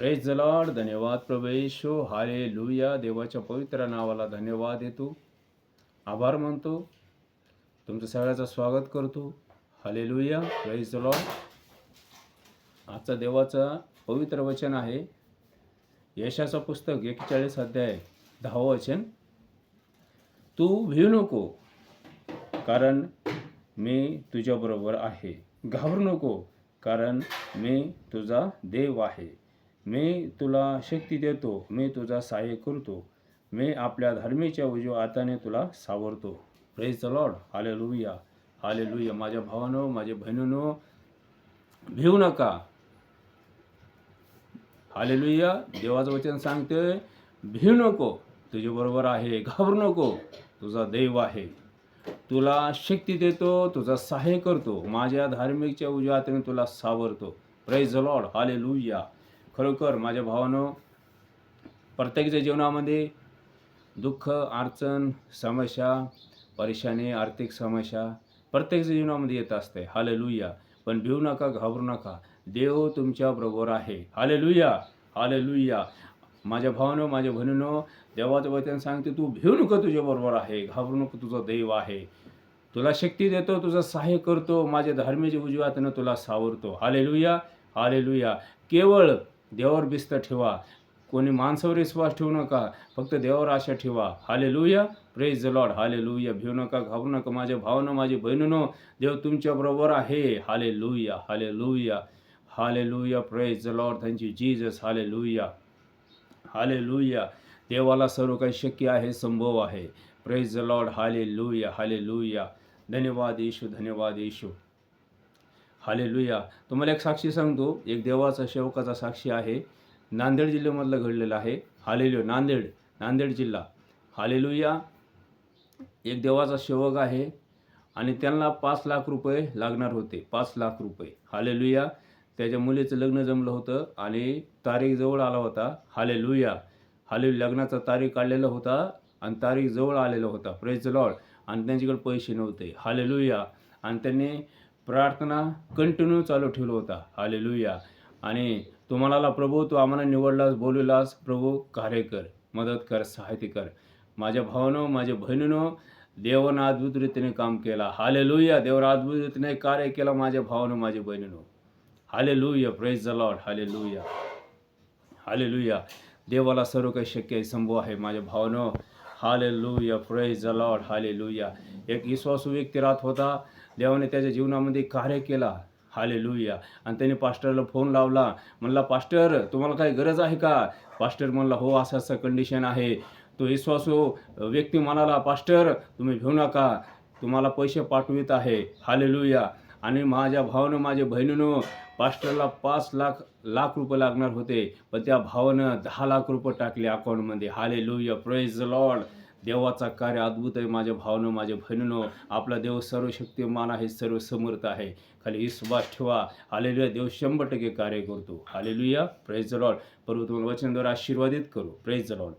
Praise Lord धन्यवाद प्रवेशो हाले लुया देवाच्या पवित्र नावाला धन्यवाद देतो. आभार मानतो. तुमचं सगळ्याचं स्वागत करतो. हाले लुया प्रेज लॉर्ड आजचा देवाचा पवित्र वचन आहे. यशाचं पुस्तक एकेचाळीस अध्याय दहावं वचन. तू भिऊ नको कारण मी तुझ्याबरोबर आहे. घाबरू नको कारण मी तुझा देव आहे. मी तुला शक्ती देतो मी तुझा सहाय्य करतो मी आपल्या धर्मीच्या उजव्या हाताने तुला सावरतो. प्रेज द लॉर्ड आले लुया आले लुया माझ्या भावानो माझ्या बहिणीनो भिऊ नका. हालेलुया देवाचं वचन सांगते भिऊ नको. तुझ्याबरोबर आहे घाबरू नको. तुझा देव आहे. तुला शक्ती देतो तुझा सहाय्य करतो. माझ्या धार्मिकच्या उजव्या हाताने तुला सावरतो. प्रेज द लॉर्ड हालेलुया खरोखर माझ्या भावानं प्रत्येकाच्या जीवनामध्ये दुःख अडचण समस्या परेशानी आर्थिक समस्या प्रत्येकाच्या जीवनामध्ये येत असते. हाले लुया पण भिऊ नका घाबरू नका. देव तुमच्या बरोबर आहे. हाले लुया हाले लुया माझ्या भावानं माझ्या बहिणीनं देवाचं वचन सांगते तू भिऊ नको तुझ्या बरोबर आहे. घाबरू नको तुझा देव आहे. तुला शक्ती देतो तुझं सहाय्य करतो. माझ्या धार्मिक उजव्यातनं तुला सावरतो. हाले लुया हाले लुया केवळ देवावर बिस्त ठेवा. कोणी माणसावर विश्वास ठेवू नका फक्त देवावर आशा ठेवा. हाले लुया प्रेज द लॉर्ड हाले लुया भिवू नका घाबरू नका माझ्या भावनं माझी बहिणीनो देव तुमच्याबरोबर आहे. हाले लुया hallelujah hallelujah praise the lord thank Jesus hallelujah hallelujah लुया देवाला सर्व काही शक्य आहे संभव आहे. प्रेज द लॉर्ड हाले लुया हाले लुया धन्यवाद येशू धन्यवाद येशू. हालेलुया. तुम्हाला एक साक्षी सांगतो एक देवाचा शेवकाचा साक्षी आहे. नांदेड जिल्ह्यामधलं घडलेलं आहे. हालेलुया. नांदेड नांदेड जिल्हा. हालेलुया. एक देवाचा शेवक आहे आणि त्यांना पाच लाख रुपये लागणार होते. पाच लाख रुपये. हालेलुया. त्याच्या मुलीचं लग्न जमलं होतं आणि तारीख जवळ आला होता. हालेलुया. हाले लग्नाचा तारीख काढलेला होता आणि तारीख जवळ आलेला होता. प्रेज लॉर्ड आणि त्यांच्याकडे पैसे नव्हते. हालेलुया. आणि त्यांनी प्रार्थना कंटिन्यू चालू ठेवला होता. हालेलुया आणि तुम्हाला प्रभू तू आम्हाला निवडलास बोलूलास प्रभू कार्य कर मदत कर सहाय्य कर. माझ्या भावानं माझ्या बहिणीनं देवानं अद्भुत रीतीने काम केला. हाले लुया देवानं अद्भुत रीतीने कार्य केलं माझ्या भावानं माझ्या बहिणीनं. हाले लुया प्रेज द लॉर्ड हाले लुया हाले लुया देवाला सर्व काही शक्य आहे संभव आहे माझ्या भावानं. हाले लुया प्रेज द लॉर्ड हाले लुया एक विश्वासू व्यक्ती राहत होता. देवाने त्याच्या जीवनामध्ये कार्य केला. हाले लुया आणि त्याने पास्टरला फोन लावला. म्हणला पास्टर तुम्हाला काही गरज आहे का? पास्टर म्हणला हो असं असं कंडिशन आहे. तो विश्वासू व्यक्ती म्हणाला पास्टर तुम्ही घेऊ नका. तुम्हाला पैसे पाठवित आहे. हाले लुया आणि माझ्या भावानं माझ्या बहिणीनं पास्टरला पाच लाख लाख रुपये लागणार होते. पण त्या भावानं दहा लाख रुपये टाकले अकाउंटमध्ये हाले लुया प्रेज लॉर्ड देवाचा कार्य अद्भुत आहे माझ्या भावनं माझ्या बहिणीनो आपला देव सर्व शक्तिमान आहे सर्व समर्थ आहे. खाली विश्वास ठेवा. आलेलुया देव शंभर टक्के कार्य करतो. आलेलुया प्रेज लॉड परंतु तुम्हाला वचनद्वारे आशीर्वादित करू. Praise lot